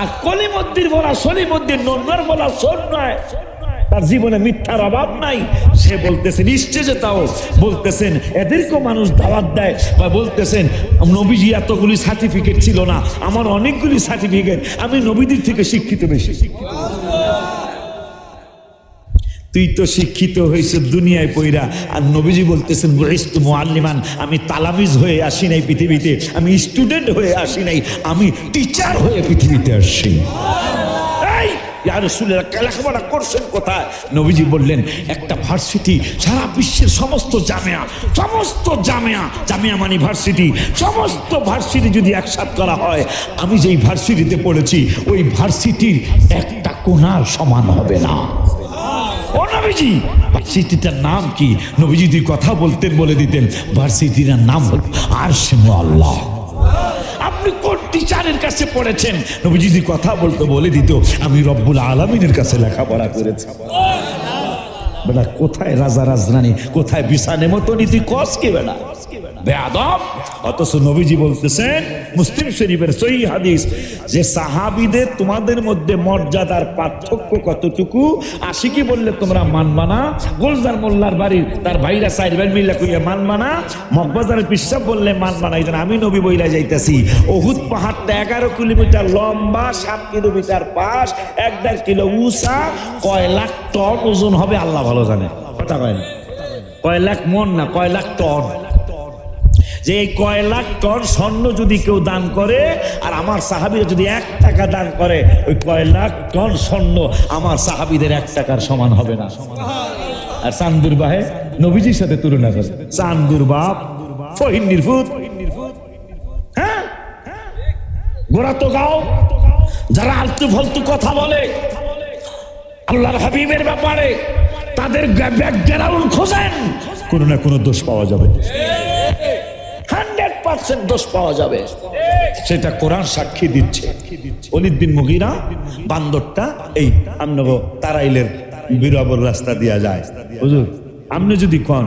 আর কলি মন্দির বলা সলিমদ্দির নন্নার বলা সোন নয়। তার জীবনে মিথ্যার অভাব নাই। সে বলতেছেন যে তাও। বলতেছেন এদেরকেও মানুষ দাওয়াত দেয় বা বলতেছেন, নবীজি এতগুলি সার্টিফিকেট ছিল না। আমার অনেকগুলি সার্টিফিকেট আমি নবীদের থেকে শিক্ষিত বেশি। তুই তো শিক্ষিত হয়েছে দুনিয়ায় পইরা। আর নবীজি বলতেছেন বহিস্তু মুআল্লিমান, আমি তালামিজ হয়ে আসি নাই পৃথিবীতে। আমি স্টুডেন্ট হয়ে আসি নাই, আমি টিচার হয়ে পৃথিবীতে লেখাপড়া করছেন বললেন, একটা ভার্সিটি, সারা বিশ্বের সমস্ত সমস্ত মানে ভার্সিটি, সমস্ত ভার্সিটি যদি একসাথ করা হয়, আমি যেই ভার্সিটিতে পড়েছি, ওই ভার্সিটির একটা কোনার সমান হবে না। নবীজি। ভার্সিটিটার নাম কি? নবীজি যদি কথা বলতেন, বলে দিতেন, ভার্সিটিটার নাম হল আরশেমু আল্লাহ আপনি কোন টিচারের কাছে পড়েছেন? নবীজি যদি কথা বলতে, বলে দিত, আমি রব্বুল আলমিনের কাছে লেখাপড়া করেছি। বেটা, কোথায় রাজা রাজরানী কোথায় বিছানে মতো নীতি কস কি বেটা? বেয়াদব অথচ নবীজি বলতেছেন, মুসলিম শরীফের সহি হাদিস, যে সাহাবিদের তোমাদের মধ্যে মর্যাদার পার্থক্য কতটুকু? আশিকি বললে তোমরা মানবা না, গোলজার মোল্লার বাড়ির তার ভাইরা সাইড ভাই মিল্লা কইয়া মানবা না, মগবাজারের পিসাব বললে মানবা না এই আমি নবী বইলা যাইতেছি। ওহুদ পাহাড়টা এগারো কিলোমিটার লম্বা, সাত কিলোমিটার পাশ, এক দেড় কিলো উঁচা, কয় লাখ টন ওজন হবে, আল্লাহ ভালো জানে। কথা কয় না? কয় লাখ মন না, কয় লাখ টন? যে কয় লাখ টন স্বর্ণ যদি কেউ দান করে, আর আমার সাহাবিরা যদি এক টাকা দান করে, ওই কয় লাখ টন স্বর্ণ আমার সাহাবিদের এক টাকার সমান হবে না। আর চান্দুর বাহে নবীজির সাথে তুলনা করে। চান্দুর বাপ ফহিন নির্ভুত। হ্যাঁ? গোড়া তো গাও। যারা আলতু ফালতু কথা বলে, আল্লাহর হাবিবের ব্যাপারে তাদের ব্যাকগ্রাউন্ড খোঁজেন। কোনো না কোনো দোষ পাওয়া যাবে। পার্সেন্ট দোষ পাওয়া যাবে। সেটা কোরআন সাক্ষী দিচ্ছে। অলিদ বিন মুগিরা বান্দরটা এই আমনগো তারাইলের বীরাবর রাস্তা দিয়া যায়। হুজুর আপনি যদি কন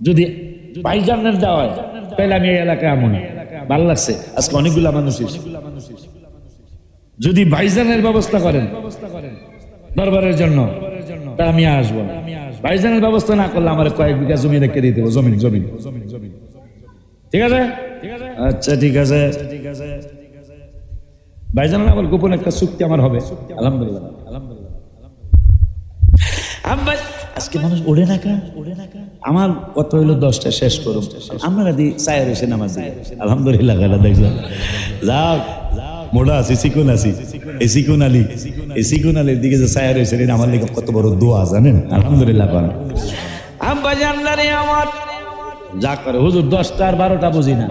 যদি পাইজানের যাওয়ায় তাহলে আমি এই এলাকায় আমন। ভালো লাগছে? আজকে অনেকগুলা মানুষ। যদি ভাইজানের ব্যবস্থা করেন দরবারের জন্য তা আমি আসব। ভাইজানের ব্যবস্থা না করলে আমার কয়েক বিঘা জমি রেখে দিয়ে দেবো জমি জমিন। ঠিক আছে? আচ্ছা ঠিক আছে। ঠিক আছে ভাইজানের আমার গোপন একটা চুক্তি আমার হবে। আলহামদুলিল্লাহ। আলহামদুলিল্লাহ আজকে মানুষ ওড়ে না কা? ওড়ে না কা আমার কত হইল দশটা শেষ করুন। আমরা দি চায়ের এসে নামাজ দিই। আলহামদুলিল্লাহ গালা দেখলাম। যাক মোড়া আছি সিকুন আছি? এই সিকুন আলী? এই সিকুন আলীর দিকে যে চায়ের এসে আমার লিখে কত বড় দোয়া জানেন? আলহামদুলিল্লাহ করেন আব্বা জানলারে আমার যা করে। হুজুর দশটা আর বারোটা বুঝি না।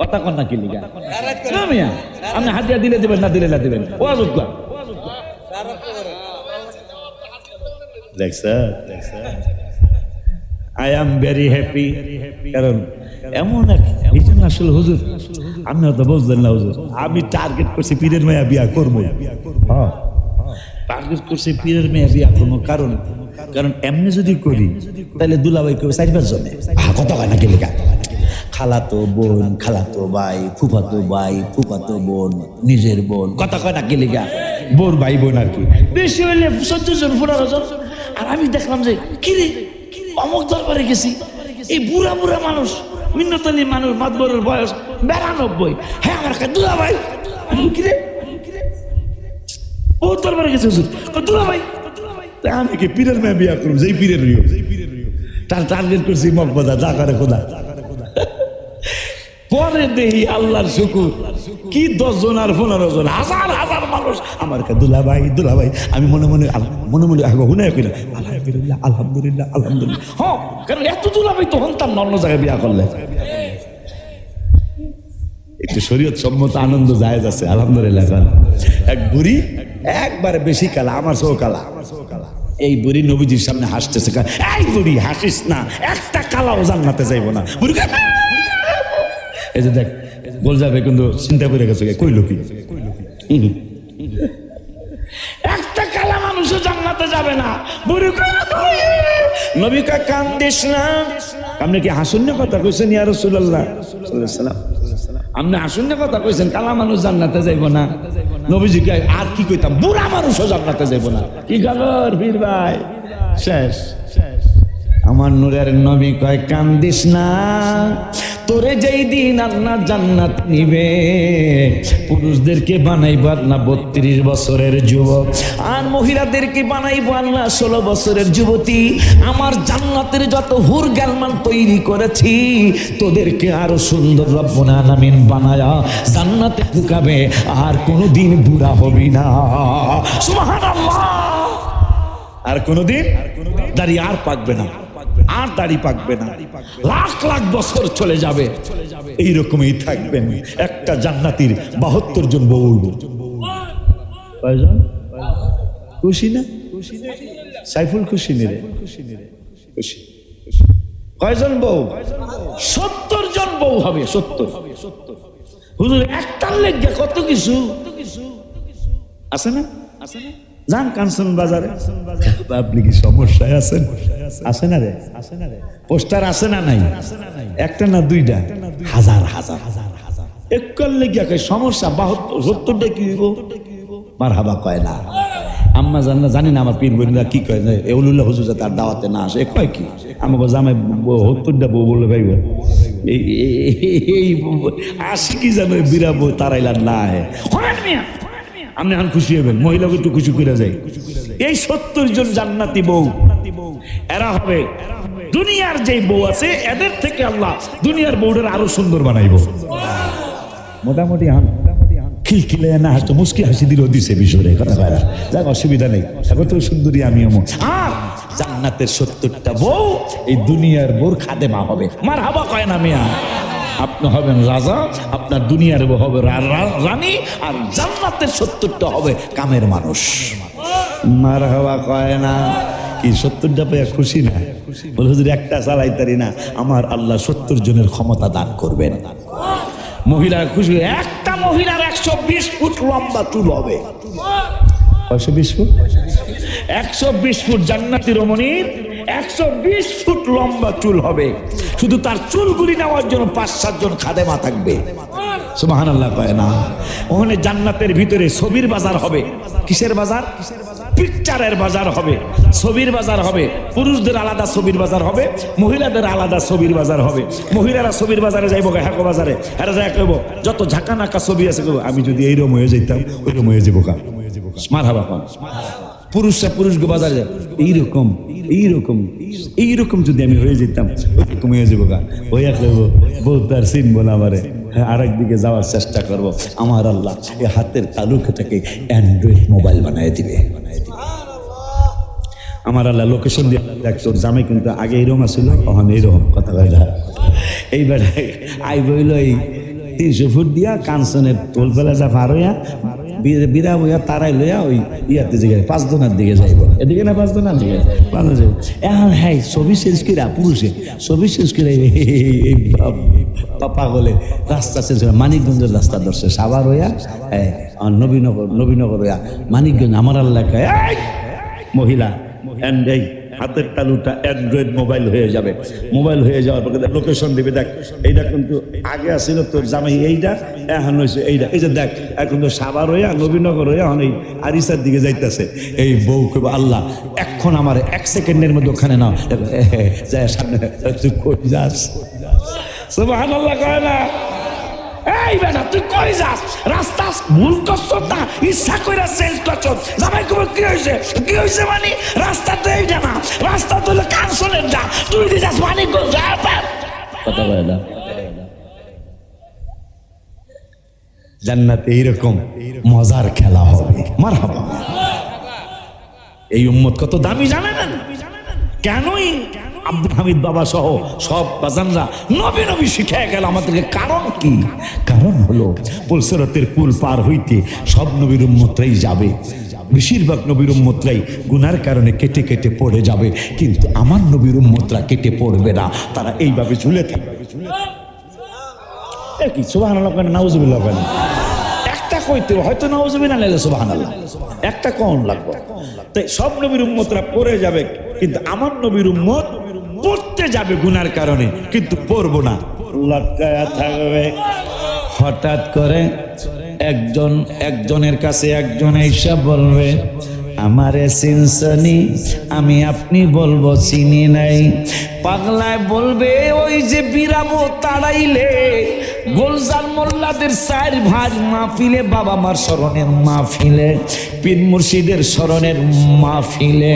কথা কন না কি লিগা? আপনি হাতিয়া দিলে দিবেন না দিলে না দিবেন। ও যোগ্য আই এম ভেরি হ্যাপি কারণ এমন এক এই জন্য আসলে হুজুর আপনি তো বুঝলেন না হুজুর। আমি টার্গেট করছি পীরের মেয়া বিয়া করব। টার্গেট করছি পীরের মেয়া বিয়া করব। কারণ কারণ এমনি যদি করি তাহলে দুলাভাই কেউ চার পাঁচ জনে। কত হয় না কেলিকা? খালাতো বোন খালাতো ভাই ফুফাতো ভাই ফুফাতো বোন নিজের বোন কথা কয় না কেলিকা? বোর ভাই বোন আর কি। বেশি হইলে চোদ্দ জন পনেরো জন। আর আমি দেখলাম যে কিরে অমুক দরবারে গেছি। এই বুড়া বুড়া মানুষ মিন্নতলি মানুষ মাতবরের বয়স বেড়ানব্বই হ্যাঁ আমার কাছে দুলা ভাই কিরে ও দরবারে গেছে হুজুর। দুলা ভাই আমি কি পীরের মেয়ে বিয়া করব যেই পীরের রিও তার টার্গেট করছি মকবদা যা করে খোদা। পরে দেহি আল্লাহর শুকুর। কি দশ জন আর পনেরো জন? হাজার হাজার মানুষ। আমার কা দুলা ভাই দুলা ভাই। আমি মনে মনে মনে মনে আগে হুনে কইলাম আলহামদুলিল্লাহ আলহামদুলিল্লাহ আলহামদুলিল্লাহ। হ্যাঁ কারণ এত দুলা ভাই তো হন্তাম অন্য জায়গায় বিয়া করলে। একটু শরীয়ত সম্মত আনন্দ জায়েজ আছে, আলহামদুলিল্লাহ। এক বুড়ি, একবারে বেশি কালা, আমার সহ কালা। এই বুড়ি নবীজির সামনে হাসতেছে এই বুড়ি হাসিস না। একটা কালাও জান্নাতে যাইব না। বুড়ি এই যে দেখ গোল যাবে কিন্তু চিন্তা করে গেছে কইল কি? হুম। একটা কালা মানুষও জান্নাতে যাবে না। বুড়ি কয়, নবী কয় কান্দিস না। আপনি কি হাসুন্য কথা কইছেন ইয়া রাসূলুল্লাহ? আপনি কথা কইছেন কালা মানুষ জান্নাতে যাইব না। নবীজি আর কি কইতাম? বুড়া মানুষও জান্নাতে যাইব না। কি খবর বীর ভাই। শেষ। আমার নূরের নবী কয় কান্দিস না। তোরে যেই দিন আল্লাহ জান্নাত নিবে পুরুষদেরকে বানাইব না বত্রিশ বছরের যুবক আর মহিলাদেরকে বানাইব আল্লাহ ষোলো বছরের যুবতী। আমার জান্নাতের যত হুর গ্যালমান তৈরি করেছি তোদেরকে আরও সুন্দর রব্বনা নামিন বানায়া জান্নাতে ঢুকাবে আর কোনোদিন বুড়া হবি না। আর সুবহানাল্লাহ! আর কোনোদিন দাঁড়িয়ে আর পাকবে না। আর দাড়ি পাকবে না। লাখ লাখ বছর চলে যাবে। এই রকমই থাকবেন একটা জান্নাতির বাহাত্তর জন বউ। কয়জন? খুশি না? সাইফুল খুশি নিরে খুশি কয়জন বউ? সত্তর জন বউ হবে, সত্তর। হুজুর, একটার লেগে কত কিছু? আছে না আছে না? যান কাঞ্চন বাজারে আপনি কি সমস্যায় আছেন আছে না রে আছে না রে পোস্টার আছে না নাই একটা না দুইটা হাজার হাজার হাজার হাজার একর লেগে কয় সমস্যা বাহাত্তর সত্তরটা কি হইব মার হাবা কয় না আম্মা জান না জানি না আমার পীর বোনরা কি কয় এউলুল্লাহ হুজুর যে তার দাওয়াতে না আসে কয় কি আমাকে জামাই সত্তরটা বউ বলে ভাইব এই আসি কি জানো বিরাবো তারাইলার না হে হরেন মিয়া আপনি এখন খুশি হবেন। মহিলাকে একটু খুশি করে যায়। এই সত্তর জন জান্নাতি বউ, এরা হবে দুনিয়ার যে বউ আছে, এদের থেকে আল্লাহ দুনিয়ার বউদের আরও সুন্দর বানাইব। মোটামুটি হান খিলখিলে না হাসতো মুসকি হাসি দিলেও দিছে বিষয়ে কথা কয়রা যাক, অসুবিধা নেই। এখন তো সুন্দরী আমি আর জান্নাতের সত্তরটা বউ এই দুনিয়ার বউর খাদেমা হবে। মার হাবা কয় না মিয়া? আপনি হবেন রাজা আপনার দুনিয়ার হবে রানী আর জান্নাতের সত্তরটা হবে কামের মানুষ। মার হওয়া কয় না কি সত্তরটা পেয়ে খুশি না? বলে হুজুর একটা চালাইতারি না আমার আল্লাহ সত্তর জনের ক্ষমতা দান করবেন। মহিলা খুশি একটা মহিলার একশো বিশ ফুট লম্বা চুল হবে। কয়শো বিশ ফুট? একশো বিশ ফুট জান্নাতি রমণীর একশো বিশ ফুট লম্বা চুল হবে। শুধু তার চুলগুলি নেওয়ার জন্য পাঁচ সাতজন খাদেমা থাকবে। সুবাহান আল্লাহ কয় না। ওখানে জান্নাতের ভিতরে ছবির বাজার হবে। কিসের বাজার? পিকচারের বাজার হবে। ছবির বাজার হবে। পুরুষদের আলাদা ছবির বাজার হবে। মহিলাদের আলাদা ছবির বাজার হবে। মহিলারা ছবির বাজারে যাইব হ্যাকো বাজারে। হ্যাঁ যাই কইব, যত ঝাঁকা নাকা ছবি আছে আমি যদি এইরকম হয়ে যেতাম ওইরকম হয়ে যাব কা পান পুরুষরা পুরুষ বাজারে যায়। এইরকম এইরকম এইরকম যদি আমি হয়ে যেতাম ওইরকম হয়ে যাব গা। ওই এক বউ তার চিনবো না আমারে আর একদিকে যাওয়ার চেষ্টা করব। আমার আল্লাহ এই হাতের তালুকাটাকে অ্যান্ড্রয়েড মোবাইল বানায় দিবে। আমার আল্লাহ লোকেশন দিয়ে দেখ, তোর জামাই কিন্তু আগে এরকম আছিল কখন এইরকম কথা কয় না। এইবার আই বইল এই তিনশো ফুট দিয়া কাঞ্চনের তোল ফেলা যা পার বিরা বইয়া তারাই লইয়া ওই ইয়াতে দিকে পাঁচ দোনার দিকে যাইব। এদিকে না পাঁচ দোনার দিকে? পাঁচ যাইব এখন হ্যাঁ ছবি শেষ কিরা, পুরুষে। ছবি শেষ কিরা, এই- পাগলে। রাস্তা শেষ করে, মানিকগঞ্জের রাস্তা ধরছে। সাবার হইয়া হ্যাঁ নবীনগর নবীনগর হইয়া, মানিকগঞ্জ, আমার এলাকায় মহিলা এই হাতের তালুটা অ্যান্ড্রয়েড মোবাইল হয়ে যাবে। মোবাইল হয়ে যাওয়ার পরে লোকেশন দিবে, দেখ। এইটা কিন্তু আগে আসছিল তোর জামাই এইটা, এখন হয়েছে এইটা। এই যে দেখ, এখন তো সাবার হইয়া, নবীনগর হইয়া, এখন এই আরিসার দিকে যাইতেছে। এই বউ কেবল আল্লাহ, এখন আমার এক সেকেন্ডের মধ্যে ওখানে না যায় সামনে, তুই কই যাস? কয় না। এই বেটা, তুই কই যাস? রাস্তা ভুল না ইচ্ছা করছ। জামাই কি হয়েছে কি হয়েছে মানে? রাস্তা তো এইটা না। রাস্তা তো কানসনের যা তুই দি যাস মানে কথা বলে না। জান্নাতে এইরকম মজার খেলা হবে। মার এই উম্মত কত দামি জানেন? কেনই? আব্দুল হামিদ বাবা সহ সব বাজানরা নবী নবী শিখায় গেল আমাদেরকে। কারণ কি? কারণ হলো পলসরতের কুল পার হইতে সব নবীর উম্মতরাই যাবে। বেশিরভাগ নবীর উম্মতরাই গুনার কারণে কেটে কেটে পড়ে যাবে। কিন্তু আমার নবীর উম্মতরা কেটে পড়বে না। তারা এইভাবে ঝুলে থাকবে। এ কি সুবাহ নাউজুবিল্লাহ কইতে হয়তো নাউজুবিল্লাহ নাইলে সুবাহ একটা কোন লাগবে। তাই সব নবীর উম্মতরা পড়ে যাবে কিন্তু আমার নবীর উম্মত পড়তে যাবে গুনার কারণে কিন্তু পড়ব না। লটকায়া থাকবে। হঠাৎ করে একজন একজনের কাছে একজন এসে বলবে আমারে সিনসনি আমি আপনি বলব চিনি নাই। পাগলায় বলবে ওই যে বিরামো তাড়াইলে গোলজার মোল্লাদের চার ভাই মাহফিলে, বাবা মার স্মরণের মাহফিলে, পীর মুর্শিদের স্মরণের মাহফিলে।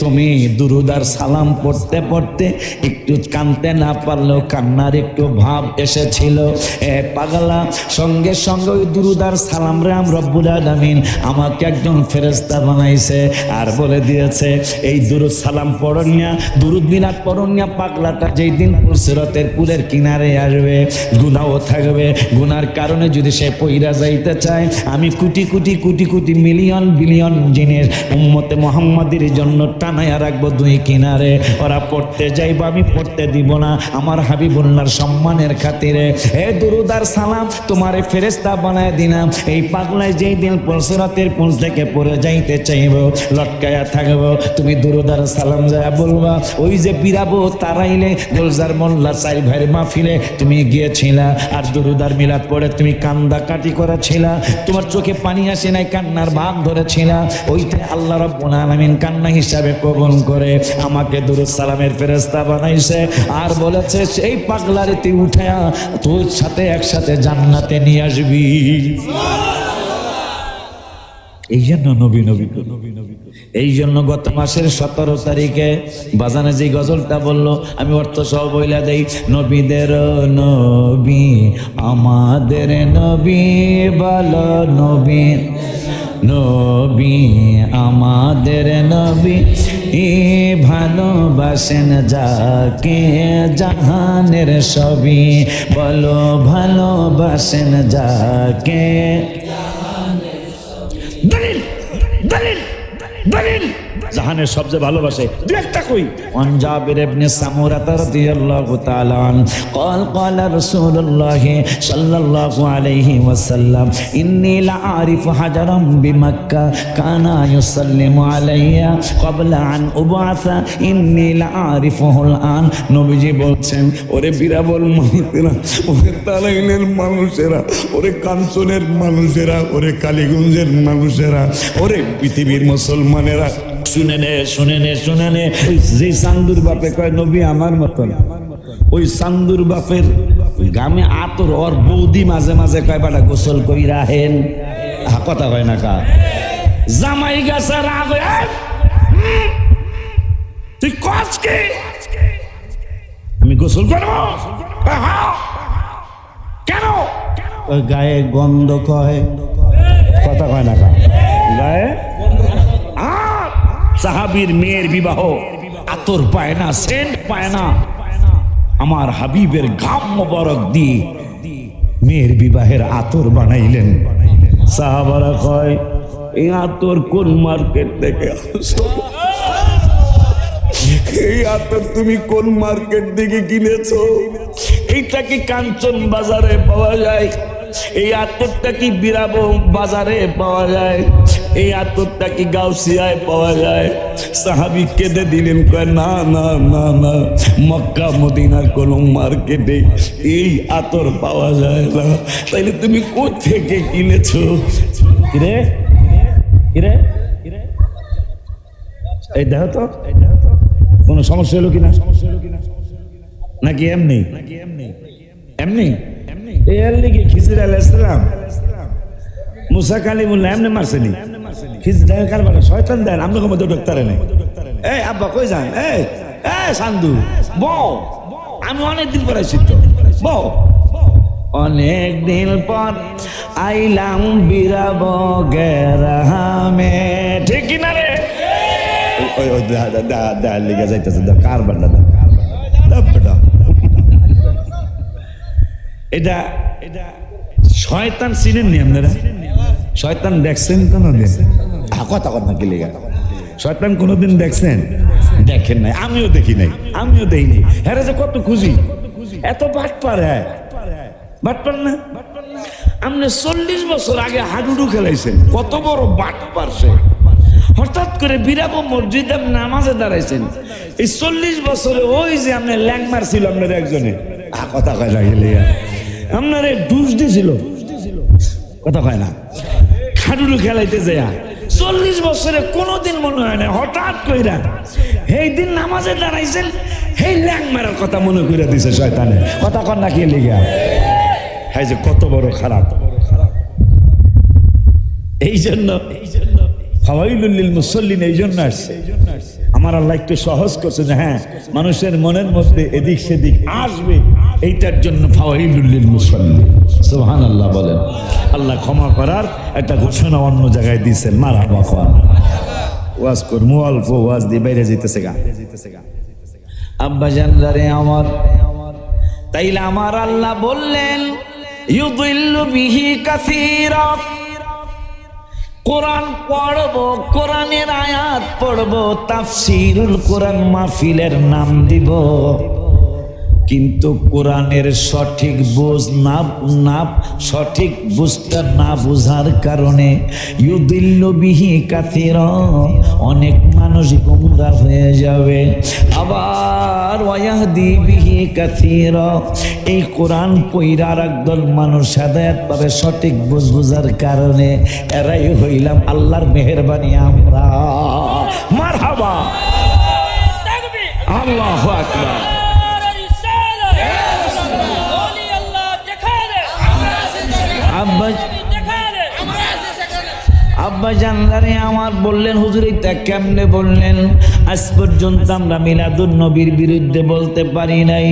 তুমি দুরুদার সালাম পড়তে পড়তে একটু কানতে না পারলেও কান্নার একটু ভাব এসেছিল। এ পাগলা, সঙ্গে সঙ্গে ওই দুরুদার সালাম রাম রব্বুল আলামিন আমাকে একজন ফেরেস্তা বানাইছে আর বলে দিয়েছে, এই দুরুদ সালাম পড়নিয়া, দুরুদ পড়নিয়া পাগলাটা যেই দিন পুলসিরতের পুলের কিনারে আসবে গুনাও থাকবে। গুনার কারণে যদি সে পইরা যাইতে চায়, আমি কোটি কোটি কোটি কোটি মিলিয়ন বিলিয়ন জিনিস উম্মতে মোহাম্মদের জন্য টানাইয়া রাখব দুই কিনারে। ওরা পড়তে যাইব, আমি পড়তে দিব না। আমার হাবিবুল্লার সম্মানের খাতিরে। হে দুরুদার সালাম, তোমারে ফেরেস্তা বানায় দিলাম। এই পাগলায় যেই দিন পলসরাতের পুল থেকে পড়ে যাইতে চাইব, লটকায়া থাকব, তুমি দুরুদার সালাম যায় বলবা। ওই যে বিরাবো, তারাইলে, গোলজার মোল্লা চাই ভাইয়ের মাহফিলে তুমি গিয়েছিলা। আর দুরুদার মিলাদ পড়ে তুমি কান্দা কাটি করেছিলা। তোমার চোখে পানি আসে নাই, কান্নার ভাগ ধরেছিল। ওইতে আল্লাহ রব্বুল আলামিন কান্না হিসাবে কবুল করে, আমাকে দুরুদ সালামের ফেরেস্তা বানাইছে আর বলেছে, সেই পাগলারে তুই উঠে তোর সাথে একসাথে জান্নাতে নিয়ে আসবি। এই জন্য নবী নবী এই জন্য গত মাসের সতেরো তারিখে বাজানে যে গজলটা বলল, আমি অর্থ সহ বইলা দেই, নবীদের নবী, আমাদের নবী বল নবী নবী আমাদের নবী, এ ভালোবাসেন যাকে জাহানের সবই বলো ভালোবাসেন যাকে dalil, dalil, dalil. জাহানের সবচেয়ে ভালোবাসে দু একটা কই عن جابر بن سمورة رضي الله تعالى عنه قال قال رسول الله صلى الله عليه وسلم إني لأعرف حجرا بمكة كان يسلم علي قبل أن أبعث إني لأعرفه الآن নবীজি বলছেন ওরে বিরাবল মানুষেরা ওরে তালাইলের মানুষেরা ওরে কাঞ্চনের মানুষেরা ওরে কালীগঞ্জের মানুষেরা ওরে পৃথিবীর মুসলমানেরা শুনে নে শুনে নে শুনে নে। যে চান্দুর বাপে কয় নবী আমার মতন। ওই চান্দুর বাপের গামে আতর ওর বৌদি মাঝে মাঝে কয় বাটা গোসল কই রাহেন কথা কয় না কা জামাই গাছে রাগ হয়ে, তুই কস কি? আমি গোসল করব। "হ্যাঁ।" কেন? গায়ে গন্ধ কয়। কথা কয় না কা গায়ে সাহাবীর মেয়ের বিবাহ। আতর পায় না, সেন্ট পায় না। আমার হাবিবের ঘাম মোবারক দিয়ে মেয়ের বিবাহের আতর বানাইলেন। সাহাবারা কয় এই আতর কোন মার্কেট থেকে এই আতর তুমি কোন মার্কেট থেকে কিনেছো? এইটা কি কাঞ্চন বাজারে পাওয়া যায়? এই আতরটা কি বিরাব বাজারে পাওয়া যায়? এই আতরটা কি গাউসিয়ায় পাওয়া যায়? সাহাবি কেঁদে দিলেন, কয়, না না না না, মক্কা মদিনার কোন মার্কেটে এই আতর পাওয়া যায় না। তাইলে তুমি কোথেকে কিনেছো? কিরে? কিরে? এই দেখো তো, কোনো সমস্যা হলো কিনা? সমস্যা হলো কিনা নাকি এমনি? নাকি এমনি? এমনি এমনি এর লিগে খিজির আলাইসালাম মুসা কালিমুল্লাহ এমনি মারছেনি খিজির দেন কারবার শয়তান দেন আপনাকে মধ্যে ডক্টরে নেই। এই আব্বা কই যান? এই এই সান্দু বউ। আমি অনেক দিন পরে আসছি তো। বউ। অনেক দিন পর আইলাম বিরাব গেরামে। ঠিক কিনা রে? ওই ওই দা দা দা লিগে যাইতেছে। দা কার বান্ডা দা দা এটা এটা শয়তান চিনেন নি আপনারা? শয়তান দেখছেন কোনোদিন? আহ, কথা কথা কি লেগে শয়তান কোনোদিন দেখছেন? দেখেন নাই, আমিও দেখি নাই, আমিও দেখিনি হ্যাঁ যে কত খুশি। এত বাট পারে বাট পার না? আপনি চল্লিশ বছর আগে হাডুডু খেলাইছেন। কত বড় বাট পারছে হঠাৎ করে বিরাবো মসজিদ নামাজে দাঁড়াইছেন। এই চল্লিশ বছরে ওই যে আপনি ল্যাংমার ছিল আপনার একজনে। আ কথা কয় লাগিলে আপনার ডুস দিছিল। কথা কয় না। খাডুলু খেলাইতে যায়। চল্লিশ বছরে কোনোদিন মনে হয় না, হঠাৎ কইরা এই দিন নামাজে দাঁড়াইছেন, সেই ল্যাং মারার কথা মনে করে দিছে শয়তানে। কথা কর না কে লিগা? হ্যাঁ যে কত বড় খারাপ। এই জন্য এই জন্য ফাওয়াইলুল মুসল্লিন, এই জন্য আসছে। আমার আল্লাহ একটু সহজ করছে যে হ্যাঁ মানুষের মনের মধ্যে এদিক সেদিক আসবে, এইটার জন্য ফাওয়াইলুল মুসল্লি সুবহান আল্লাহ বলেন। আল্লাহ ক্ষমা করার একটা ঘোষণা অন্য জায়গায় দিয়েছেন মারা বাবা ওয়াজ করমু অল্প ওয়াজ দিয়ে বাইরে যেতেছে গা। আব্বা জানদারে আমার, তাইলে আমার আল্লাহ বললেন, ইউদিল্লু বিহি কাসীরা। কোরআন পড়ব কোরআনের আয়াত পড়ব তাফসিরুল কোরআন মাহফিলের নাম দিব। কিন্তু কোরআনের সঠিক বোঝ না না সঠিক বুঝটা না বোঝার কারণে ইউদিল্লবিহি কাতির অনেক মানুষ গুমরা হয়ে যাবে। আবার ওয়াহদিবিহি কাতির এই কোরআন কইরার একদল মানুষ হেদায়াত পাবে সঠিক বুঝ বোঝার কারণে এরাই হইলাম আল্লাহর মেহরবানি আমরা। মার হাবা আল্লাহ আকবার। আব্বা জানলারে আমার বললেন হুজুর এটা কেমনে বললেন? আজ পর্যন্ত আমরা মিলাদুন নবীর বিরুদ্ধে বলতে পারি নাই।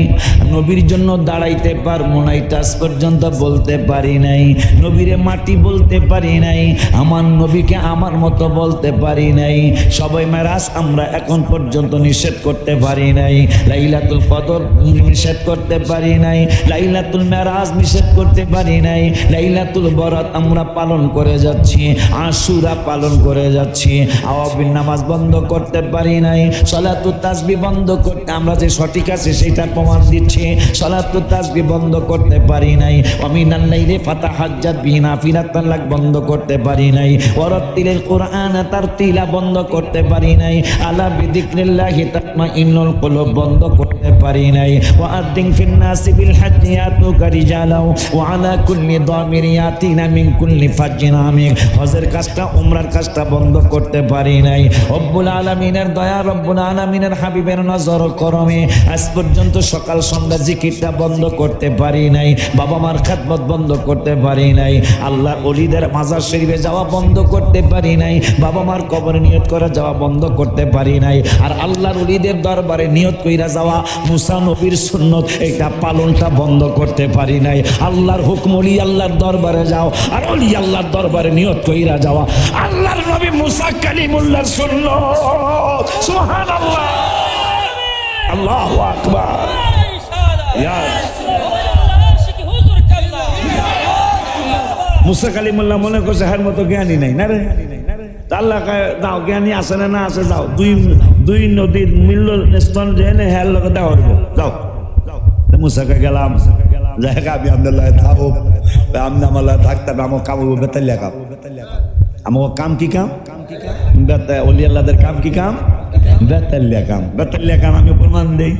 নবীর জন্য দাঁড়াইতে পারব না এটা আজ পর্যন্ত বলতে পারি নাই। নবীরে মাটি বলতে পারি নাই, আমার নবীকে আমার মতো বলতে পারি নাই। সবাই মেরাজ আমরা এখন পর্যন্ত নিষেধ করতে পারি নাই। লাইলাতুল কদর নিষেধ করতে পারি নাই, লাইলাতুল মেরাজ নিষেধ করতে পারি নাই। লাইলাতুল বরাত আমরা পালন করে যাচ্ছি, আশুরা পালন করে যাচ্ছি। আওয়াবিন নামাজ বন্ধ করতে পারি নাই। সলাতুল তাসবি বন্ধ করতে আমরা যে সঠিক আছে সেটা প্রমাণ দিচ্ছি। সলাতুল তাসবি বন্ধ করতে পারি নাই। অমিনাল লাইলে ফাতা হাজ্জাত বিনা ফিরাতাল্লাক বন্ধ করতে পারি নাই। ওয়ারাত্তিলের কোরআন তার তিলা বন্ধ করতে পারি নাই। আলা বিদিক্রিল্লাহি তাতমা ইন্নুল কুলুব বন্ধ করতে পারি নাই। ওয়াআদ্দিন ফিন নাসি বিল হাজ্জি ইয়াতুকা রিজালাও। ওয়া আলা কুল্লি দামির ইয়াতিনা মিন কুল্লি ফাজ্জিন আমিক হজের কাজটা, উমরার কাজটা বন্ধ করতে পারি নাই। রব্বুল আলামিনের দয়া রব্বুল আলামিনের হাবিবের নজর করমে। আজ পর্যন্ত সকাল সন্ধ্যা জিকিরটা বন্ধ করতে পারি নাই, বাবা মার খাতমত বন্ধ করতে পারি নাই আল্লাহ অলিদের মাজার শরীফে যাওয়া বন্ধ করতে পারি নাই, বাবা মার কবরে নিয়ত করে যাওয়া বন্ধ করতে পারি নাই, আর আল্লাহর অলিদের দরবারে নিয়ত কইরা যাওয়া মুসা নবীর সুন্নত, এটা পালনটা বন্ধ করতে পারি নাই। আল্লাহর হুকুম অলি আল্লাহর দরবারে যাও, আর অলি আল্লাহর দরবারে নিয়ত কইরা যাওয়া। আল্লাহর নবী মুসা কালিমুল্লাহর সুন্নত। সুহান আল্লাহ আল্লাহ আকবার মুসা কালিমুল্লাহ মনে করছে, হার মতো জ্ঞানী নাই। না রে? আল্লাহ দাও, জ্ঞানী আছে না না আছে যাও দুই দুই নদীর মিল্ল স্তন জেনে হ্যার লোকে দেওয়া হইব। যাও মুসাকে গেলাম। জায়গা আমি আবদুল্লাহ থাকো আমি আমার থাকতাম আমার কাম বেতাল লেখা আমার কাম কি কাম। কাম কি কাম? ওলি আল্লাহদের কাম কি কাম? বেতালিয়া কাম বেতালিয়া কাম আমি প্রমাণ দেই।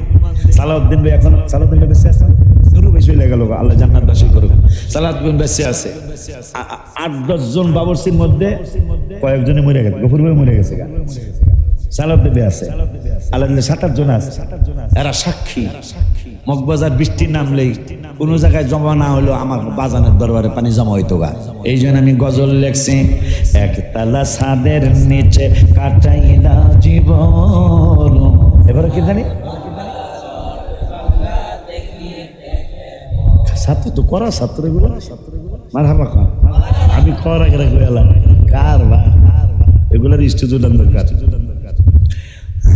সালাউদ্দিন ভাই এখন সালাউদ্দিন ভাই বেঁচে আছে? শুরু বেশি হয়ে গেল আল্লাহ জান্নাত বাসী করুক। সালাউদ্দিন বেঁচে আছে। আট, দশ জন বাবরসির মধ্যে কয়েকজনে মরে গেছে, গফুর ভাই মরে গেছে। সালাউদ্দিন আছে। আল্লাহ সাত, আট জন আছে। এরা সাক্ষী। মগবাজার বৃষ্টি নামলেই কোনো জায়গায় জমা না হলেও আমার বাজানের দরবারে পানি জমা হইতো গা। এই জন্য আমি গজল লেখছি একতলা সাদের নিচে কাটাইলা জীবন। এবারে কি জানি? ছাত্র তো করা ছাত্র এগুলো। মার হাবা আমি আমি আগে রাখব এলাম কার বা এগুলোর ইস্টুডেন্ট দরকার।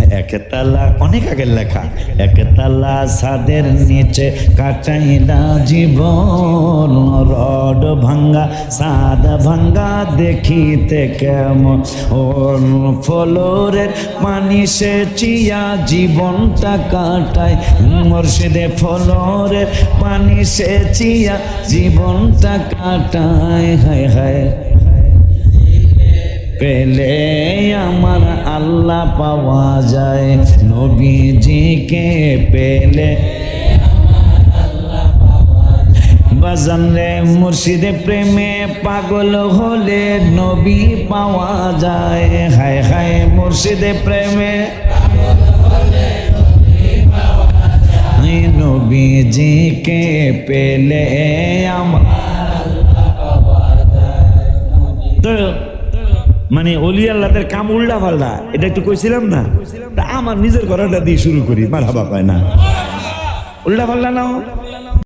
একতলা অনেক আগের লেখা। একতলা সাদের নিচে কাটাইলা জীবন, রড ভাঙ্গা, সাদ ভাঙ্গা, দেখিতে কেমন। ওর ফলোরের পানি সে চিয়া জীবনটা কাটায়। মুর্শিদে ফলোরের পানি সে চিয়া জীবনটা কাটায়। হায় হায়। পেলে আমার আল্লাহ পাওয়া যায়। নবীজিকে পেলে বাজান রে মুর্শিদে প্রেমে পাগল হলে নবী পাওয়া যায়। হায় হায় মুর্শিদে প্রেমে নবীজিকে পেলে আমার তো মানে অলি আল্লাহদের কাম উল্টা পাল্টা। এটা একটু কইছিলাম না? আমার নিজের ঘরটা দিয়ে শুরু করি মার হাবা পায় না। উল্টা পাল্টা নাও।